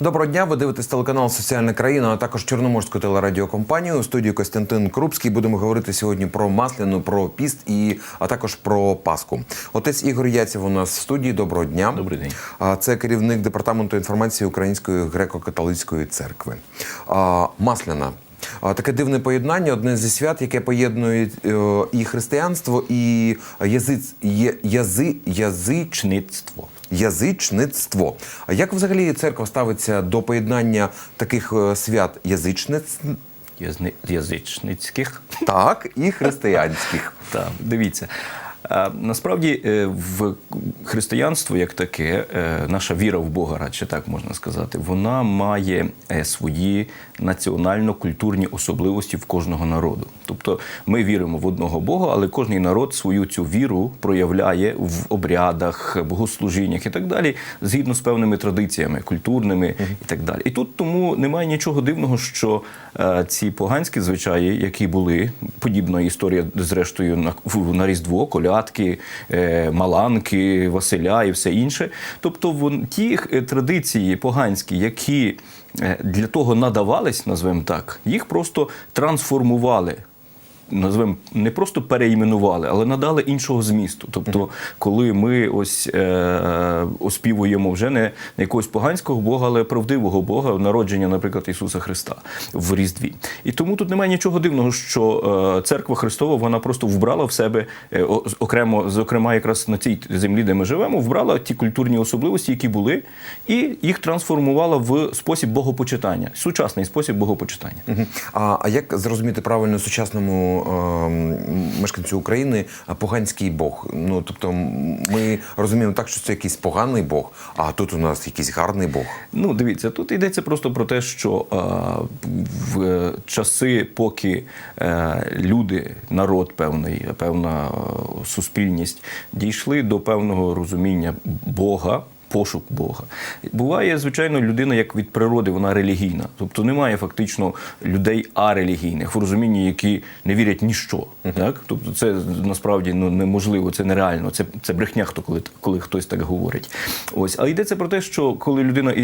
Доброго дня. Ви дивитесь телеканал Соціальна країна, а також Чорноморську телерадіокомпанію. У студії Костянтин Крупський. Будемо говорити сьогодні про масляну, про піст і а також про Пасху. Отець Ігор Яців у нас в студії. Доброго дня. Добрий день. Це керівник департаменту інформації Української греко-католицької церкви. Масляна. Таке дивне поєднання, одне зі свят, яке поєднує е, і християнство, і язиць, язи, язич, Чництво. Язичництво. А як взагалі церква ставиться до поєднання таких е, свят язичниць, Язни... Язичницьких. так і християнських? Так, дивіться. Насправді е, в християнство як таке, е, наша віра в Бога, радше так можна сказати, вона має е, свої національно-культурні особливості в кожного народу. Тобто ми віримо в одного Бога, але кожний народ свою цю віру проявляє в обрядах, богослужіннях і так далі, згідно з певними традиціями, культурними і так далі. І тут тому немає нічого дивного, що ці поганські звичаї, які були, подібна історія, зрештою, на, на Різдво, колядки, е, маланки, Василя і все інше. Тобто, ті е, традиції поганські, які е, для того надавались, назвемо так, їх просто трансформували. Назвемо не просто переіменували, але надали іншого змісту. Тобто, коли ми ось е, оспівуємо вже не, якогось поганського Бога, але правдивого Бога, народження, наприклад, Ісуса Христа в Різдві. І тому тут немає нічого дивного, що е, церква Христова вона просто вбрала в себе е, окремо, зокрема, якраз на цій землі, де ми живемо, вбрала ті культурні особливості, які були, і їх трансформувала в спосіб богопочитання, сучасний спосіб богопочитання. А, а як зрозуміти правильно сучасному ем, мешканцю України поганський Бог? Ну тобто, ми розуміємо так, що це якийсь поганий Бог, а тут у нас якийсь гарний Бог. Ну, дивіться, тут йдеться просто про те, що е, в е, часи, поки е, люди, народ певний, певна суспільність дійшли до певного розуміння Бога. Пошук Бога буває, звичайно, людина як від природи, вона релігійна. Тобто немає фактично людей арелігійних в розумінні, які не вірять ні що. Так? Тобто, це насправді ну неможливо, це нереально. Це, це брехня, хто коли, коли хтось так говорить. Ось, але йдеться про те, що коли людина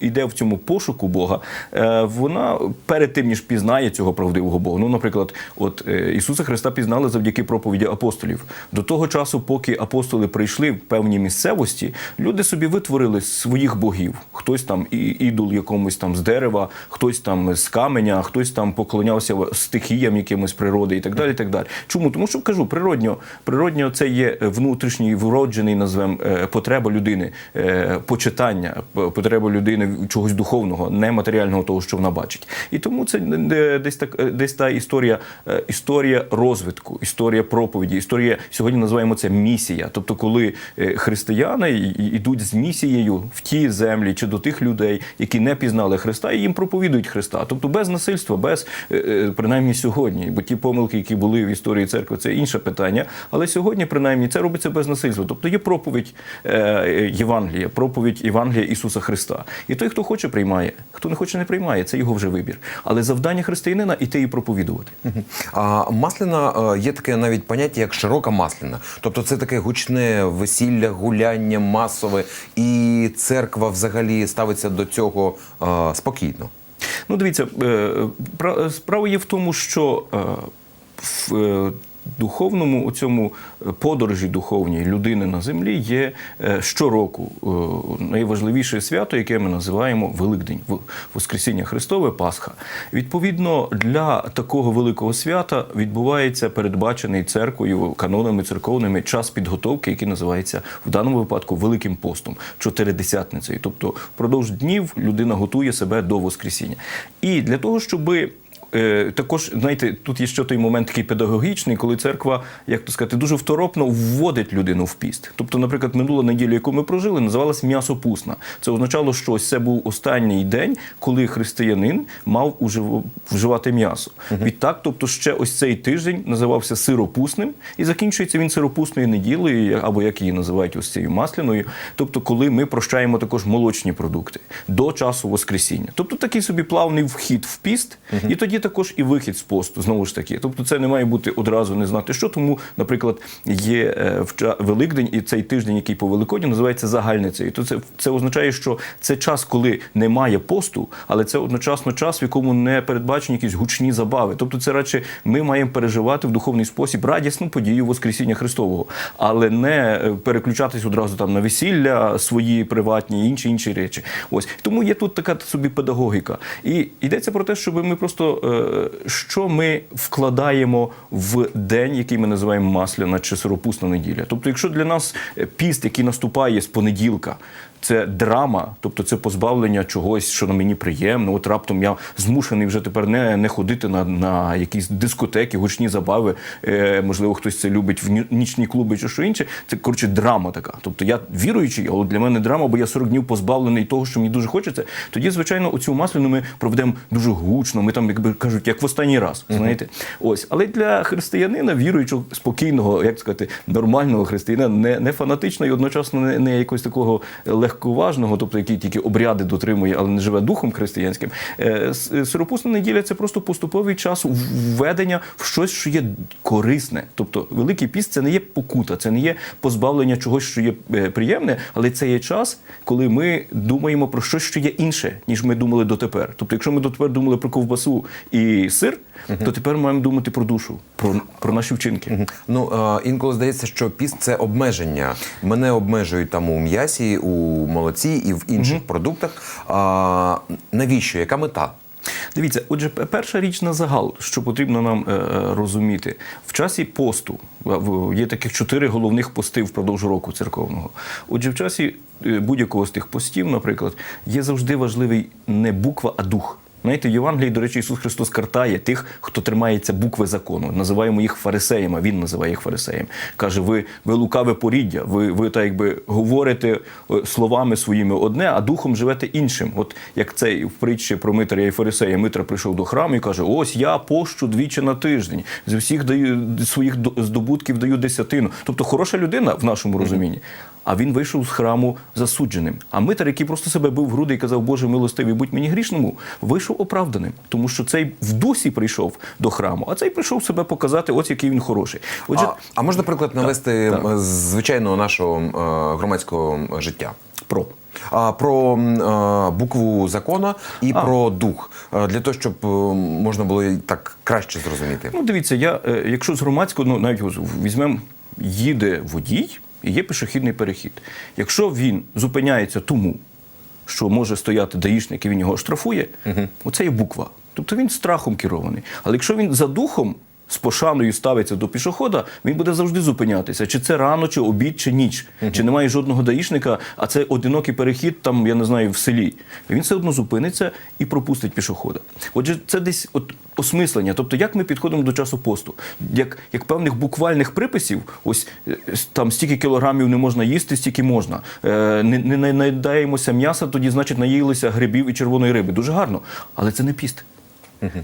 йде в цьому пошуку Бога, е, вона перед тим ніж пізнає цього правдивого Бога. Ну, наприклад, от е, Ісуса Христа пізнали завдяки проповіді апостолів. До того часу, поки апостоли прийшли в певні місцевості, люди собі витворили своїх богів. Хтось там і- ідол якомусь там з дерева, хтось там з каменя, хтось там поклонявся стихіям якимось природи і так далі. І так далі. Чому? Тому що кажу, природньо, природньо це є внутрішній вроджений, назвем е, потреба людини, е, почитання, потреба людини чогось духовного, не матеріального того, що вона бачить. І тому це десь так, е, десь та історія, історія розвитку, історія проповіді, історія сьогодні називаємо це місія. Тобто, коли християни йдуть з місією в ті землі чи до тих людей, які не пізнали Христа, і їм проповідують Христа. Тобто без насильства, без е, е, принаймні сьогодні, бо ті помилки, які були в історії церкви, це інше питання. Але сьогодні, принаймні, це робиться без насильства. Тобто є проповідь е, Євангелія, проповідь Євангелія Ісуса Христа. І той, хто хоче, приймає, хто не хоче, не приймає. Це його вже вибір. Але завдання християнина іти і проповідувати. А масляна є таке навіть поняття, як широка масляна. Тобто це таке гучне весілля, гуляння, масове, і церква взагалі ставиться до цього е, спокійно. Ну, дивіться, е, пра- справа є в тому, що е, в е, духовному у цьому подорожі духовній людини на землі є е, щороку е, найважливіше свято, яке ми називаємо Великдень, Воскресіння Христове, Пасха. Відповідно, для такого великого свята відбувається передбачений церквою, канонами церковними час підготовки, який називається в даному випадку Великим постом, чотиридесятницею. Тобто впродовж днів людина готує себе до Воскресіння. І для того, щоби Е, також, знаєте, тут є ще той момент такий педагогічний, коли церква, як то сказати, дуже второпно вводить людину в піст. Тобто, наприклад, минула неділя, яку ми прожили, називалась м'ясо пусна. Це означало, що ось це був останній день, коли християнин мав ужив- вживати м'ясо. Відтак, тобто, ще ось цей тиждень називався сиропусним, і закінчується він сиропусною неділею, або як її називають ось цією масляною. Тобто, коли ми прощаємо також молочні продукти до часу Воскресіння. Тобто такий собі плавний вхід в піст, і тоді також і вихід з посту, знову ж таки. Тобто, це не має бути одразу не знати що. Тому, наприклад, є е, Великдень, і цей тиждень, який по Великодню називається загальницею. То це, це означає, що це час, коли немає посту, але це одночасно час, в якому не передбачені якісь гучні забави. Тобто, це радше ми маємо переживати в духовний спосіб радісну подію Воскресіння Христового, але не е, переключатись одразу там на весілля свої приватні інші інші речі. Ось тому є тут така собі педагогіка. І йдеться про те, щоб ми просто е, що ми вкладаємо в день, який ми називаємо масляна чи сиропусна неділя. Тобто, якщо для нас е, піст, який наступає з понеділка. Це драма, тобто це позбавлення чогось, що на мені приємно. От раптом я змушений вже тепер не, не ходити на, на якісь дискотеки, гучні забави. Е, можливо, хтось це любить в ні- нічні клуби чи що інше. Це коротше драма така. Тобто я віруючий, але для мене драма, бо я 40 днів позбавлений того, що мені дуже хочеться. Тоді, звичайно, оцю масляну ми проведемо дуже гучно. Ми там, якби кажуть, як в останній раз. Знаєте, ось. Але для християнина, віруючого, спокійного, як сказати, нормального християнина, не, не фанатичного і одночасно не, не якогось такого легковажного, тобто який тільки обряди дотримує, але не живе духом християнським. Е, Сиропусна неділя це просто поступовий час введення в щось, що є корисне. Тобто, Великий піст це не є покута, це не є позбавлення чогось, що є е, приємне, але це є час, коли ми думаємо про щось, що є інше, ніж ми думали дотепер. Тобто, якщо ми дотепер думали про ковбасу і сир, то тепер маємо думати про душу, про, про наші вчинки. Ну е, інколи здається, що піст це обмеження. Мене обмежують там у м'ясі, у молоці і в інших продуктах. А, навіщо? Яка мета? Дивіться, отже, перша річ на загал, що потрібно нам е, е, розуміти, в часі посту є таких чотири головних пости впродовж року церковного. Отже, в часі е, будь-якого з тих постів, наприклад, є завжди важливий не буква, а дух. Знаєте, в Євангелії, до речі, Ісус Христос картає тих, хто тримається букви закону. Називаємо їх фарисеями. Він називає їх фарисеєм. Каже: ви, ви лукаве поріддя, ви, ви так якби говорите е, словами своїми одне, а духом живете іншим. От як цей в притчі про Митря і фарисея. Митра прийшов до храму і каже: Ось я пощу двічі на тиждень. З усіх даю своїх до- здобутків даю десятину. Тобто хороша людина в нашому розумінні. А він вийшов з храму засудженим. А Митер, який просто себе бив в груди і казав, Боже милостивий, будь мені грішному, вийшов оправданим, тому що цей в дусі прийшов до храму, а цей прийшов себе показати, ось який він хороший. Отже, А, а можна приклад навести так. з звичайного нашого е, громадського життя? про. А, про е, букву закона і про дух Е, для того, щоб можна було так краще зрозуміти. Ну, дивіться, я, якщо з громадського, ну навіть візьмемо, їде водій є пішохідний перехід. Якщо він зупиняється тому, що може стояти даїшник і він його штрафує, оце є буква. Тобто він страхом керований. Але якщо він за духом з пошаною ставиться до пішохода, він буде завжди зупинятися. Чи це рано, чи обід, чи ніч, чи немає жодного даїшника, а це одинокий перехід, там, я не знаю, в селі. Він все одно зупиниться і пропустить пішохода. Отже, це десь от осмислення. Тобто, як ми підходимо до часу посту, як, як певних буквальних приписів, ось е, там стільки кілограмів не можна їсти, стільки можна. Е, не, не наїдаємося м'яса, тоді значить наїлися грибів і червоної риби. Дуже гарно, але це не піст.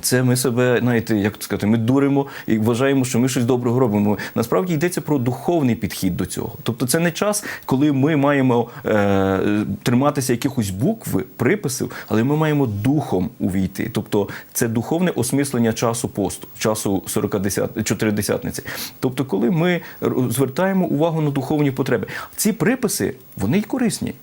Це ми себе, знаєте, як сказати, ми дуримо і вважаємо, що ми щось доброго робимо. Насправді йдеться про духовний підхід до цього. Тобто, це не час, коли ми маємо е, триматися якихось букв, приписів, але ми маємо духом увійти. Тобто, це духовне осмислення часу посту, часу 40 чотиридесятниці. Тобто, коли ми звертаємо увагу на духовні потреби, ці приписи вони й корисні.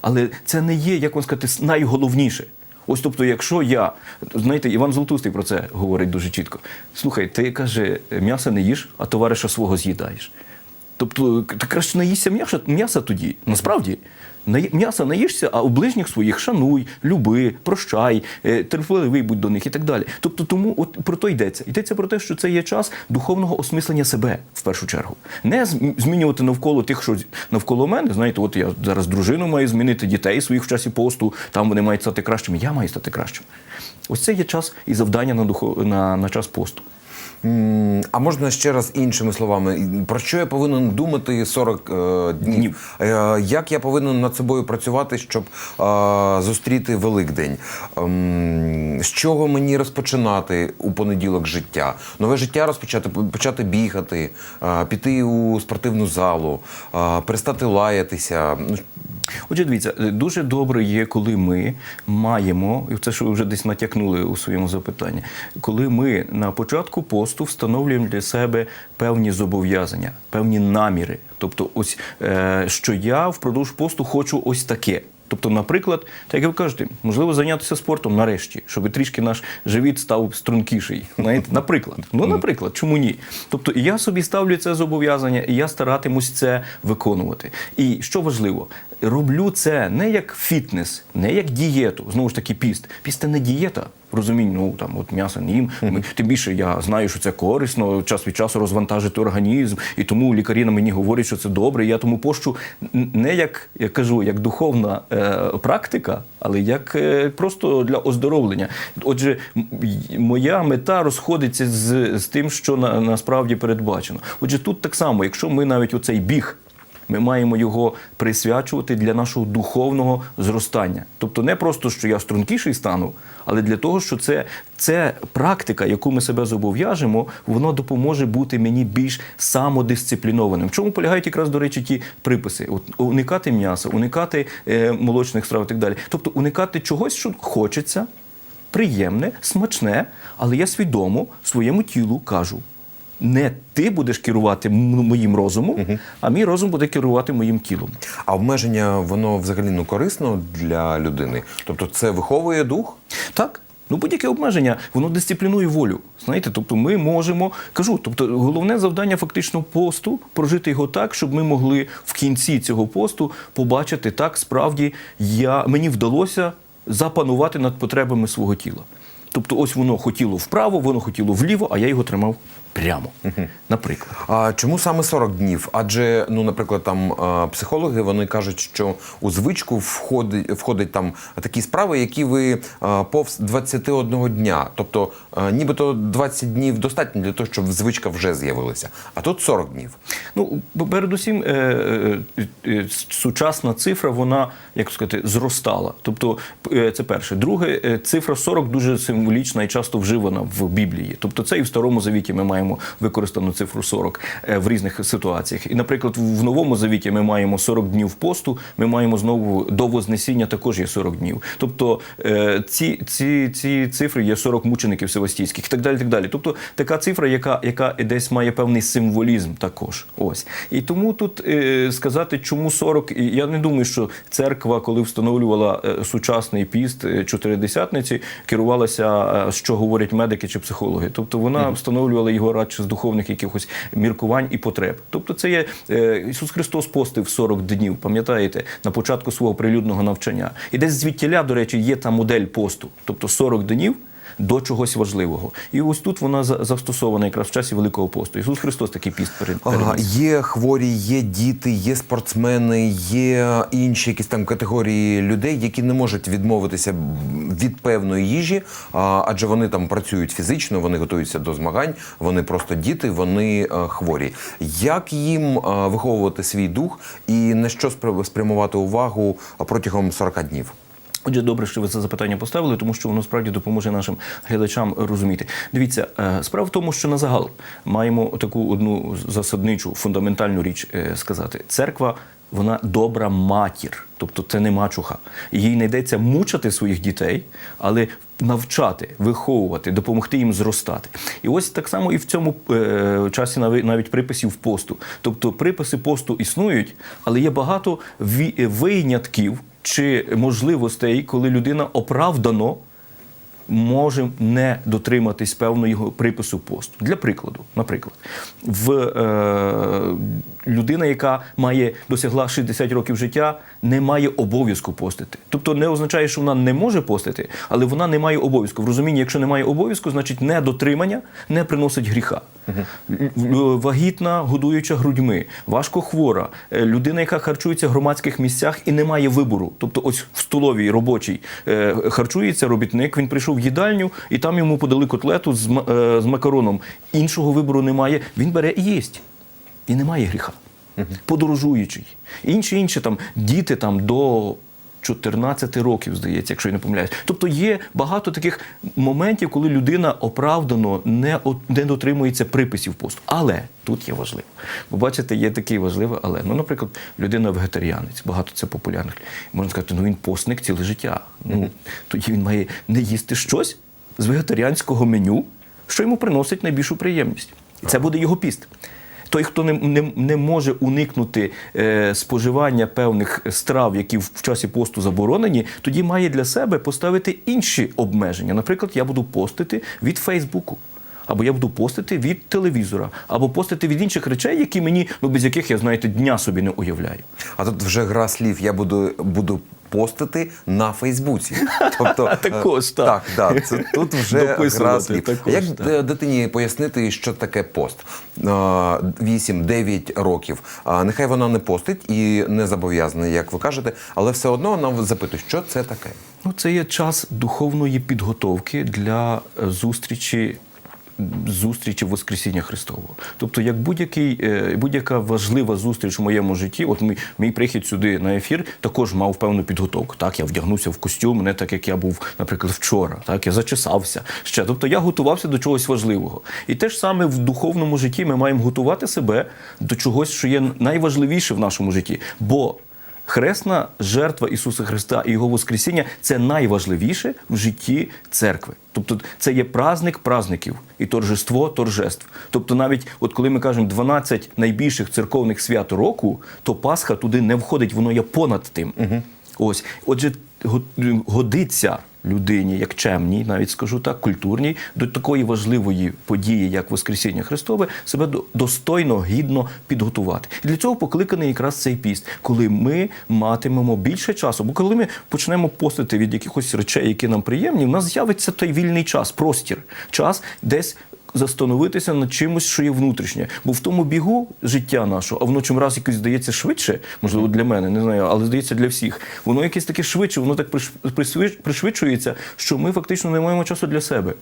Але це не є, як вам сказати, найголовніше. Ось тобто, якщо я, знаєте, Іван Золотустий про це говорить дуже чітко. Слухай, ти каже, м'яса не їш, а товариша свого з'їдаєш. Тобто, ти краще наїсся м'яса, тоді. Насправді, м'яса наїшся, а у ближніх своїх шануй, люби, прощай, е, терпеливий будь до них і так далі. Тобто, тому от про то йдеться. Йдеться про те, що це є час духовного осмислення себе в першу чергу. Не змінювати навколо тих, що навколо мене. Знаєте, от я зараз дружину маю змінити дітей своїх в часі посту, там вони мають стати кращими. Я маю стати кращим. Ось це є час і завдання на, духов... на, на час посту. А можна ще раз іншими словами, про що я повинен думати 40 е, днів? Днів. Е, як я повинен над собою працювати, щоб е, зустріти Великдень? Ем, з чого мені розпочинати у понеділок життя? Нове життя розпочати, почати бігати, е, піти у спортивну залу, е, перестати лаятися. Отже, дивіться, е, дуже добре є, коли ми маємо, і це що ви вже десь натякнули у своєму запитанні, коли ми на початку посту встановлюємо для себе певні зобов'язання, певні наміри. Тобто, ось е, що я впродовж посту хочу ось таке. Тобто, наприклад, так як ви кажете, можливо, зайнятися спортом нарешті, щоб трішки наш живіт став стрункіший. Знаєте, наприклад, ну наприклад, чому ні? Тобто, і я собі ставлю це зобов'язання, і я старатимусь це виконувати. І що важливо, роблю це не як фітнес, не як дієту. Знову ж таки, піст. Піст це не дієта. В розумінні, ну там от м'ясо не їм. Ми- Тим більше я знаю, що це корисно, час від часу розвантажити організм, і тому лікарі на мені говорять, що це добре. Я тому пощу не як я кажу, як духовна е, практика, але як е, просто для оздоровлення. Отже, моя мета розходиться з, з тим, що на, насправді передбачено. Отже, тут так само, якщо ми навіть оцей біг. Ми маємо його присвячувати для нашого духовного зростання. Тобто не просто, що я стрункіший стану, але для того, що це, це практика, яку ми себе зобов'яжемо, воно допоможе бути мені більш самодисциплінованим. В чому полягають якраз, до речі, ті приписи? От, уникати м'яса, уникати е, молочних страв і так далі. Тобто уникати чогось, що хочеться, приємне, смачне, але я свідомо своєму тілу кажу. Не ти будеш керувати моїм розумом, а мій розум буде керувати моїм тілом. А обмеження воно взагалі ну корисно для людини? Тобто це виховує дух? Так? Ну, будь-яке обмеження, воно дисциплінує волю. Знаєте, тобто ми можемо, кажу, тобто головне завдання фактично посту прожити його так, щоб ми могли в кінці цього посту побачити так, справді я, мені вдалося запанувати над потребами свого тіла. Тобто, ось воно хотіло вправо, воно хотіло вліво, а я його тримав прямо. Наприклад. А чому саме 40 днів? Адже, ну, наприклад, там е, психологи вони кажуть, що у звичку входить, входить там такі справи, які ви е, повз 21 дня. Тобто, е, нібито 20 днів достатньо для того, щоб звичка вже з'явилася. А тут 40 днів. Ну, передусім, сучасна цифра, вона, як сказати, зростала. Тобто, це перше. Друге, цифра 40 дуже символічна і часто вживана в Біблії. Тобто, це і в Старому Завіті ми маємо використану цифру 40 е, в різних ситуаціях. І, наприклад, в Новому Завіті ми маємо 40 днів посту, ми маємо знову до Вознесіння також є 40 днів. Тобто, е, ці, ці, ці цифри є 40 мучеників севастійських і так далі. так далі. Тобто, така цифра, яка, яка десь має певний символізм також. Ось. І тому тут е, сказати, чому 40, я не думаю, що церква, коли встановлювала сучасний піст чотиридесятниці, керувалася, е, що говорять медики чи психологи. Тобто вона встановлювала його радше з духовних якихось міркувань і потреб. Тобто, це є е, Ісус Христос постив 40 днів, пам'ятаєте, на початку свого прилюдного навчання. І десь звідтіля, до речі, є та модель посту, тобто 40 днів до чогось важливого. І ось тут вона за- застосована якраз в часі Великого посту. Ісус Христос такий піст перед Ага, є хворі, є діти, є спортсмени, є інші якісь там категорії людей, які не можуть відмовитися від певної їжі, адже вони там працюють фізично, вони готуються до змагань, вони просто діти, вони е, хворі. Як їм е, виховувати свій дух і на що спря- спрямувати увагу протягом 40 днів? Отже, добре, що ви це запитання поставили, тому що воно справді допоможе нашим глядачам розуміти. Дивіться, е, справа в тому, що на загал маємо таку одну засадничу фундаментальну річ е, сказати: церква. Вона добра матір, тобто це не мачуха. Їй не йдеться мучити своїх дітей, але навчати, виховувати, допомогти їм зростати. І ось так само і в цьому е, часі навіть приписів посту. Тобто приписи посту існують, але є багато ві- чи можливостей, коли людина оправдано може не дотриматись певного припису посту. Для прикладу, наприклад, в е, людина, яка має досягла 60 років життя, не має обов'язку постити. Тобто не означає, що вона не може постити, але вона не має обов'язку. В розумінні, якщо немає обов'язку, значить недотримання не приносить гріха. Вагітна, годуюча грудьми, важко хвора, е, людина, яка харчується в громадських місцях і не має вибору. Тобто, ось в столовій робочій е, харчується робітник, він прийшов в їдальню, і там йому подали котлету з, е, з макароном. Іншого вибору немає. Він бере і їсть. І немає гріха. Подорожуючий. Інші інші там діти там до 14 років, здається, якщо я не помиляюсь. Тобто є багато таких моментів, коли людина оправдано не, не дотримується приписів посту. Але тут є важливо. Ви бачите, є такий важливий, але ну, наприклад, людина вегетаріанець, багато це популярних. Можна сказати, ну він постник ціле життя. Ну тоді він має не їсти щось з вегетаріанського меню, що йому приносить найбільшу приємність. І це буде його піст. Той, хто не, не, не може уникнути е, споживання певних страв, які в, в часі посту заборонені, тоді має для себе поставити інші обмеження. Наприклад, я буду постити від Фейсбуку. Або я буду постити від телевізора, або постити від інших речей, які мені, ну без яких я знаєте, дня собі не уявляю. А тут вже гра слів. Я буду, буду постити на Фейсбуці. Тобто, Також, е, так. так, так, це тут вже гра слів. також, Як так. дитині пояснити, що таке пост? 8-9 років. Нехай вона не постить і не зобов'язана, як ви кажете, але все одно вона запитує, що це таке. Ну, це є час духовної підготовки для е, зустрічі. Зустрічі Воскресіння Христового. Тобто, як будь-який, е, будь-яка важлива зустріч в моєму житті, от мій, мій прихід сюди на ефір також мав певну підготовку. Так, я вдягнувся в костюм, не так як я був, наприклад, вчора. Так, я зачесався ще. Тобто я готувався до чогось важливого. І те ж саме в духовному житті ми маємо готувати себе до чогось, що є найважливіше в нашому житті. Бо Хресна жертва Ісуса Христа і Його Воскресіння це найважливіше в житті церкви. Тобто це є праздник празників і торжество торжеств. Тобто, навіть от коли ми кажемо 12 найбільших церковних свят року, то Пасха туди не входить, воно є понад тим. Ось, отже, годиться людині, як чемній, навіть скажу так, культурній, до такої важливої події, як Воскресіння Христове, себе до- достойно, гідно підготувати. І для цього покликаний якраз цей піст, коли ми матимемо більше часу. Бо коли ми почнемо постити від якихось речей, які нам приємні, в нас з'явиться той вільний час, простір, час десь. Застановитися над чимось, що є внутрішнє. Бо в тому бігу життя нашого, а воно чим раз якось здається швидше, можливо, для мене, не знаю, але здається для всіх. Воно якесь таке швидше, воно так приш- пришвидшується, що ми фактично не маємо часу для себе,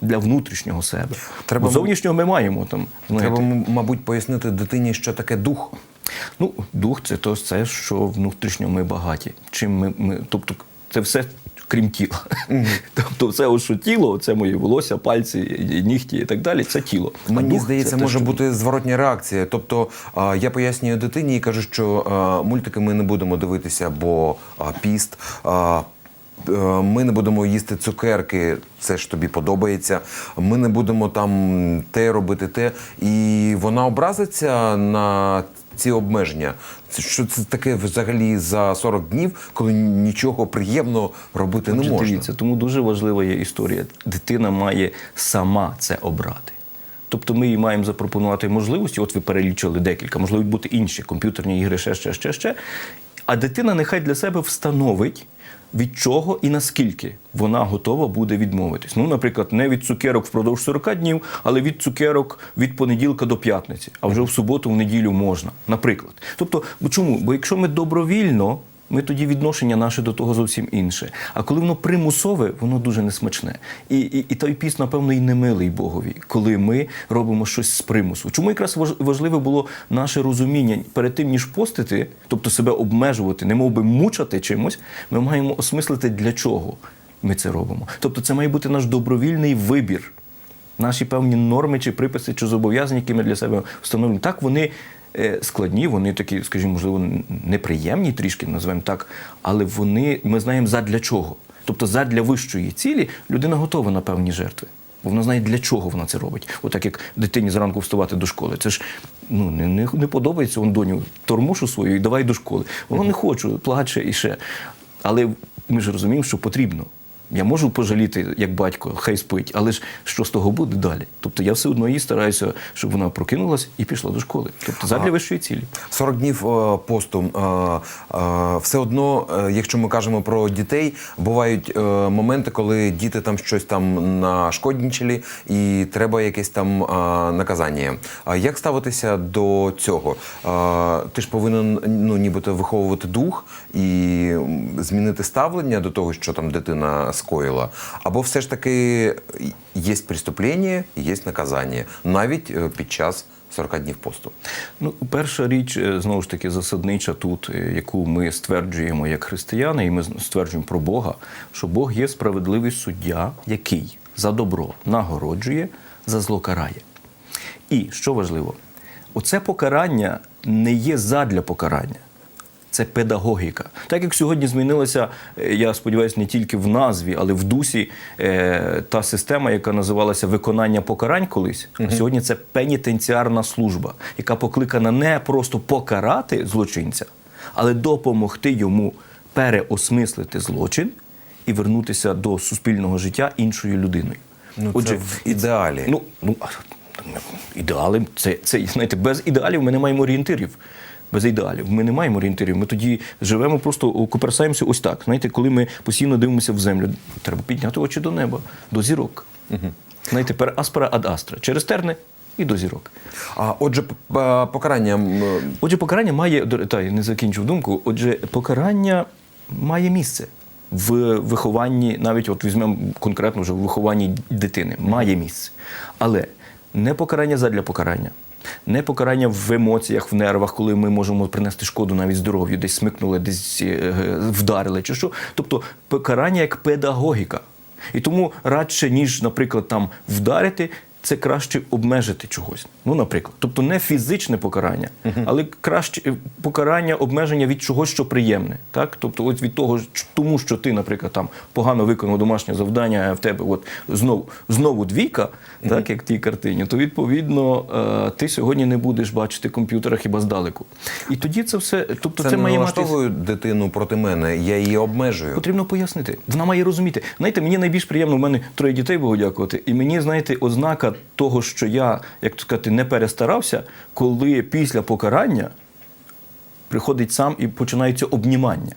для внутрішнього себе. Треба, Треба... Бо зовнішнього ми маємо там. знаєте. Треба, мабуть, пояснити дитині, що таке дух. Ну, дух це то все, що внутрішньо ми багаті. Чим ми, ми тобто, це все. Крім тіла. Тобто, все, що тіло, це мої волосся, пальці, нігті і так далі. Це тіло. Мені дух здається, це може бути зворотня реакція. Тобто я пояснюю дитині і кажу, що мультики ми не будемо дивитися, бо піст. Е, ми не будемо їсти цукерки, це ж тобі подобається. Ми не будемо там те робити, те. І вона образиться на ці обмеження. Що це таке взагалі за 40 днів, коли нічого приємного робити не Отже, можна. Дивіться, тому дуже важлива є історія. Дитина має сама це обрати. Тобто ми їй маємо запропонувати можливості, от ви перелічили декілька, можливо, бути інші комп'ютерні ігри, ще, ще, ще, ще. А дитина нехай для себе встановить, від чого і наскільки вона готова буде відмовитись. Ну, наприклад, не від цукерок впродовж 40 днів, але від цукерок від понеділка до п'ятниці, а вже в суботу, в неділю можна. Наприклад. Тобто, чому? Бо якщо ми добровільно ми тоді відношення наше до того зовсім інше. А коли воно примусове, воно дуже несмачне. І, і, і той піс, напевно, і не милий Богові, коли ми робимо щось з примусу. Чому якраз важ- важливе було наше розуміння перед тим, ніж постити, тобто себе обмежувати, не би мучати чимось, ми маємо осмислити, для чого ми це робимо. Тобто, це має бути наш добровільний вибір. Наші певні норми чи приписи, чи зобов'язання, які ми для себе встановлюємо. Так, вони складні, вони такі, скажімо, можливо, неприємні трішки, назвемо так, але вони ми знаємо задля чого. Тобто, задля вищої цілі людина готова на певні жертви. Бо вона знає, для чого вона це робить. Отак як дитині зранку вставати до школи. Це ж ну, не, не, не подобається он доню тормушу свою і давай до школи. Воно не хочу, плаче і ще. Але ми ж розуміємо, що потрібно. Я можу пожаліти, як батько, хай спить, але ж що з того буде далі? Тобто я все одно їй стараюся, щоб вона прокинулась і пішла до школи. Тобто задля вищої цілі. 40 днів е, посту. е, е, Все одно, якщо ми кажемо про дітей, бувають моменти, коли діти там щось там нашкоднічили, і треба якесь там наказання. А як ставитися до цього? Ти ж повинен ну, нібито виховувати дух і змінити ставлення до того, що там дитина скоїла. Або все ж таки є преступлення, є наказання, навіть е, під час 40 днів посту? Ну, перша річ, е, знову ж таки, засаднича тут, е, яку ми стверджуємо як християни, і ми стверджуємо про Бога, що Бог є справедливий суддя, який за добро нагороджує, за зло карає. І що важливо, оце покарання не є задля покарання. Це педагогіка. Так як сьогодні змінилася, е, я сподіваюся, не тільки в назві, але в дусі е, та система, яка називалася виконання покарань колись. А сьогодні це пенітенціарна служба, яка покликана не просто покарати злочинця, але допомогти йому переосмислити злочин і вернутися до суспільного життя іншою людиною. Ну, це в ідеалі. Ну, ну ідеали, це, це знаєте, без ідеалів ми не маємо орієнтирів. Без ідеалів. Ми не маємо орієнтирів. Ми тоді живемо, просто куперсаємося ось так. Знаєте, коли ми постійно дивимося в землю, треба підняти очі до неба, до зірок. Знаєте, пер аспера ад астра. Через терни і до зірок. А отже, покарання Отже, покарання має та я не закінчив думку. Отже, покарання має місце в вихованні, навіть от візьмемо конкретно вже в вихованні дитини, має місце. Але не покарання задля покарання. Не покарання в емоціях, в нервах, коли ми можемо принести шкоду навіть здоров'ю, десь смикнули, десь е, вдарили чи що. Тобто покарання як педагогіка. І тому радше, ніж, наприклад, там вдарити, це краще обмежити чогось. Ну, наприклад, тобто не фізичне покарання, але краще е, покарання, обмеження від чогось, що приємне. Так? Тобто, от від того, тому що ти, наприклад, там погано виконав домашнє завдання, а в тебе от знову, знову двійка, так як в тій картині, то відповідно е, ти сьогодні не будеш бачити комп'ютера хіба здалеку. І тоді це все, тобто це, це, має мати. дитину проти мене, я її обмежую. Потрібно пояснити. Вона має розуміти. Знаєте, мені найбільш приємно, в мене троє дітей Богу дякувати. І мені, знаєте, ознака того, що я, як сказати, не перестарався, коли після покарання приходить сам і починається обнімання.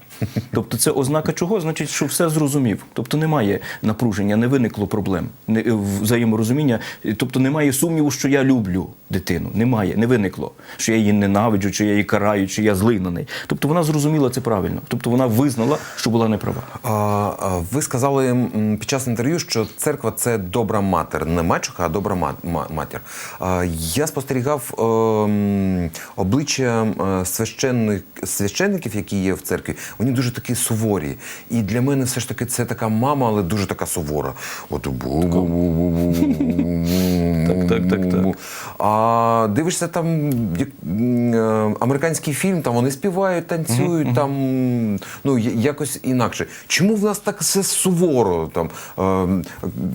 Тобто це ознака чого? Значить, що все зрозумів. Тобто немає напруження, не виникло проблем, не, е, взаєморозуміння. Тобто немає сумніву, що я люблю дитину. Немає, не виникло, що я її ненавиджу, чи я її караю, чи я злий на неї. Тобто вона зрозуміла це правильно. Тобто вона визнала, що була неправа. А, ви сказали під час інтерв'ю, що церква це добра матер, не мачуха, а добра ма- ма- матір. А, я спостерігав е, м, обличчя е, священник, священників, які є в церкві. Вони дуже такі суворі. І для мене все ж таки це така мама, але дуже така сувора. От Так, так, так, так. А дивишся там е, американський фільм, там вони співають, танцюють, там ну якось інакше. Чому в нас так все суворо? Там, е,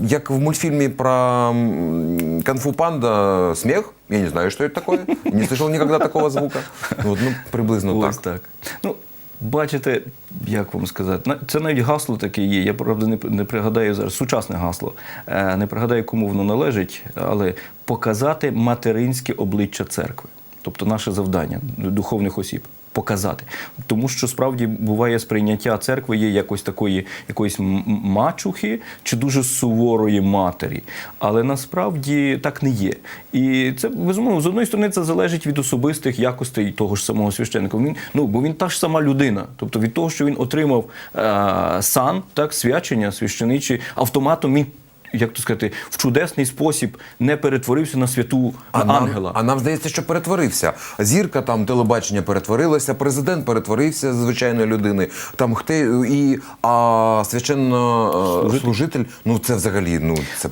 як в мультфільмі про м, Кунг-фу панда сміх? Я не знаю, що це таке. Не слышал ніколи такого звука. Ну, ну приблизно так. так. Ну, бачите, як вам сказати, це навіть гасло таке є. Я правда не, не пригадаю зараз сучасне гасло. Е, Не пригадаю, кому воно належить, але показати материнське обличчя церкви, тобто наше завдання духовних осіб. Показати, тому що справді буває сприйняття церкви є якось такої якоїсь мачухи чи дуже суворої матері, але насправді так не є. І це безумовно з одної сторони це залежить від особистих якостей того ж самого священника. Він ну бо він та ж сама людина. Тобто від того, що він отримав е, сан, так свячення священичі, автоматом він. Як то сказати, в чудесний спосіб не перетворився на святу А ангела. Нам, а нам здається, що перетворився. Зірка там телебачення перетворилася, президент перетворився з звичайної людини. Там хто і а священнослужитель, ну це взагалі, ну це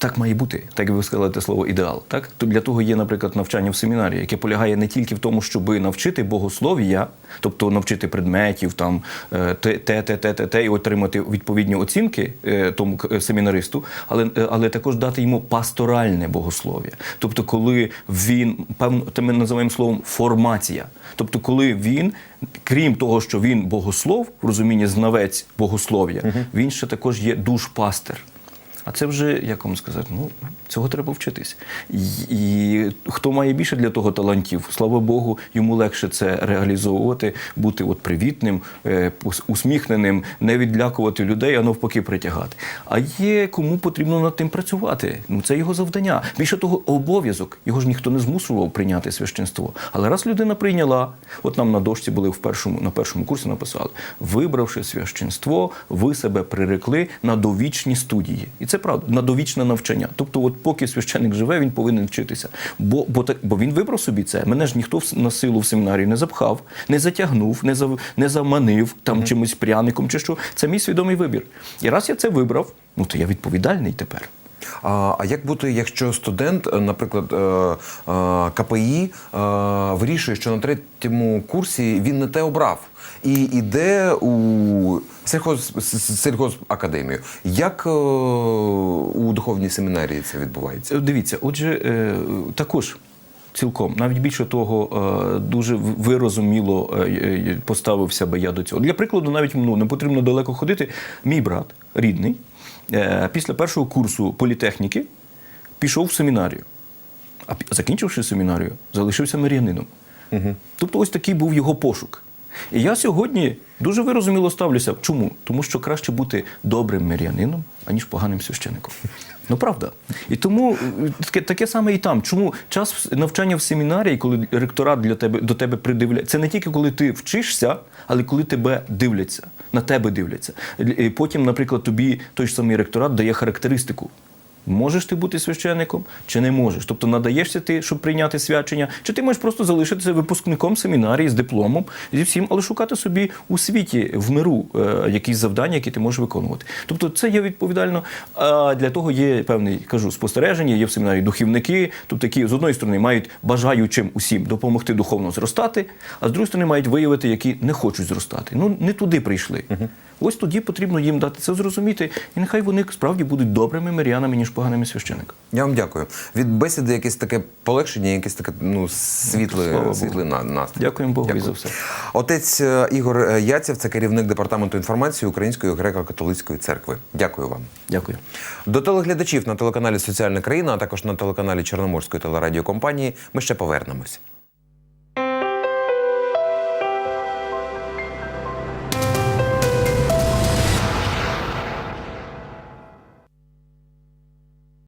Так має бути, так як ви сказали те слово ідеал. Так то для того є, наприклад, навчання в семінарі, яке полягає не тільки в тому, щоб навчити богослов'я, тобто навчити предметів, там е, те, те, те, те, те, те, і отримати відповідні оцінки е, тому е, семінаристу, але, але також дати йому пасторальне богослов'я. Тобто, коли він певно, те ми називаємо словом формація. Тобто, коли він, крім того, що він богослов, в розумінні знавець богослов'я, він ще також є душпастер. А це вже, як вам сказати, ну цього треба вчитись. І, хто має більше для того талантів, слава Богу, йому легше це реалізовувати, бути от привітним, е, усміхненим, не відлякувати людей, а навпаки притягати. А є кому потрібно над тим працювати. Ну це його завдання. Більше того, обов'язок. Його ж ніхто не змушував прийняти священство. Але раз людина прийняла, от нам на дошці були в першому на першому курсі написали: вибравши священство, ви себе прирекли на довічні студії. І це правда, на довічне навчання. Тобто, от поки священник живе, він повинен вчитися. Бо, бо, так, бо він вибрав собі це. Мене ж ніхто на силу в семінарію не запхав, не затягнув, не, зав, не заманив там чимось пряником чи що. Це мій свідомий вибір. І раз я це вибрав, ну то я відповідальний тепер. А, а як бути, якщо студент, е, наприклад, е, е, КПІ вирішує, що на третьому курсі він не те обрав і йде у сільхоз, сільхозакадемію? Як е, у духовній семінарії це відбувається? Е, Дивіться, отже, е, також. Цілком, навіть більше того, е, дуже вирозуміло е, поставився би я до цього. Для прикладу, навіть ну, не потрібно далеко ходити. Мій брат рідний після першого курсу політехніки пішов в семінарію. А закінчивши семінарію, залишився мирянином. Тобто, ось такий був його пошук. І я сьогодні дуже вирозуміло ставлюся. Чому? Тому що краще бути добрим мирянином, аніж поганим священником. Ну правда. І тому е, таке, таке саме і там. Чому час навчання в семінарії, коли ректорат для тебе до тебе придивляє, це не тільки коли ти вчишся, але коли тебе дивляться, на тебе дивляться. І потім, наприклад, тобі той ж самий ректорат дає характеристику. Можеш ти бути священником чи не можеш? Тобто надаєшся ти, щоб прийняти свячення, чи ти можеш просто залишитися випускником семінарії з дипломом зі всім, але шукати собі у світі в миру е, якісь завдання, які ти можеш виконувати. Тобто це є відповідально. А для того є певний кажу спостереження, є в семінарії духівники, тобто які з одної сторони мають бажаючим усім допомогти духовно зростати, а з другої сторони мають виявити, які не хочуть зростати. Ну не туди прийшли. Ось тоді потрібно їм дати це зрозуміти, і нехай вони справді будуть добрими мирянами, ніж поганими священниками. Я вам дякую. Від бесіди якесь таке полегшення, якесь таке ну, світле, світле на- настрій. Дякуємо Богу Дякую. за все. Отець е, Ігор Яцев, Яців, це керівник департаменту інформації Української греко-католицької церкви. Дякую вам. Дякую. До телеглядачів на телеканалі Соціальна країна, а також на телеканалі Чорноморської телерадіокомпанії ми ще повернемось.